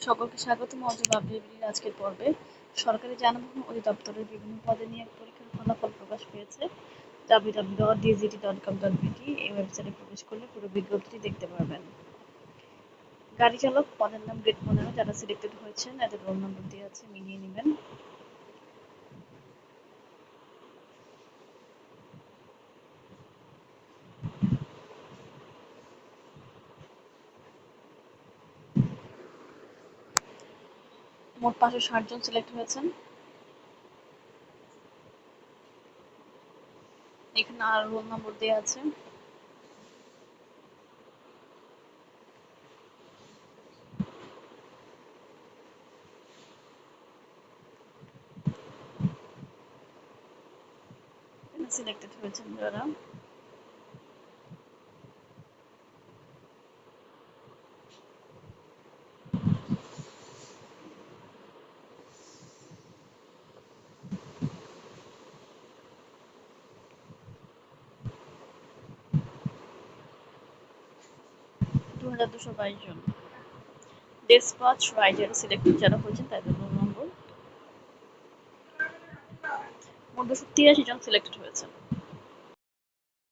সকলকে স্বাগতম। অজব আপডেটের আজকের পর্বে। সরকারি যানবাহন অধিদপ্তরের বিভিন্ন পদে নিয়োগ পরীক্ষার ফলাফল প্রকাশ পেয়েছে। www.dgt.com.bt এই ওয়েবসাইটে প্রবেশ করলে পুরো বিজ্ঞপ্তিটি দেখতে পারবেন। গাড়ি চালক, পদের নাম গ্রেড পনেরো, যারা সিলেক্টেড হয়েছেন এদের রোল নম্বর দিয়ে আছে, মিলিয়ে নেবেন। মোট পাঁচশো ষাট জন সিলেক্ট হয়েছেন। এখানে আর রোল নম্বর দেওয়া আছে। সিলেক্টেড হয়েছেন যারা। দু হাজার দুশো বাইশ জন। ডেসপাচ রাইডার সিলেক্টেড যারা হয়েছেন তাদের রোল নম্বর মোট দুশো তিরাশি জন সিলেক্টেড হয়েছেন।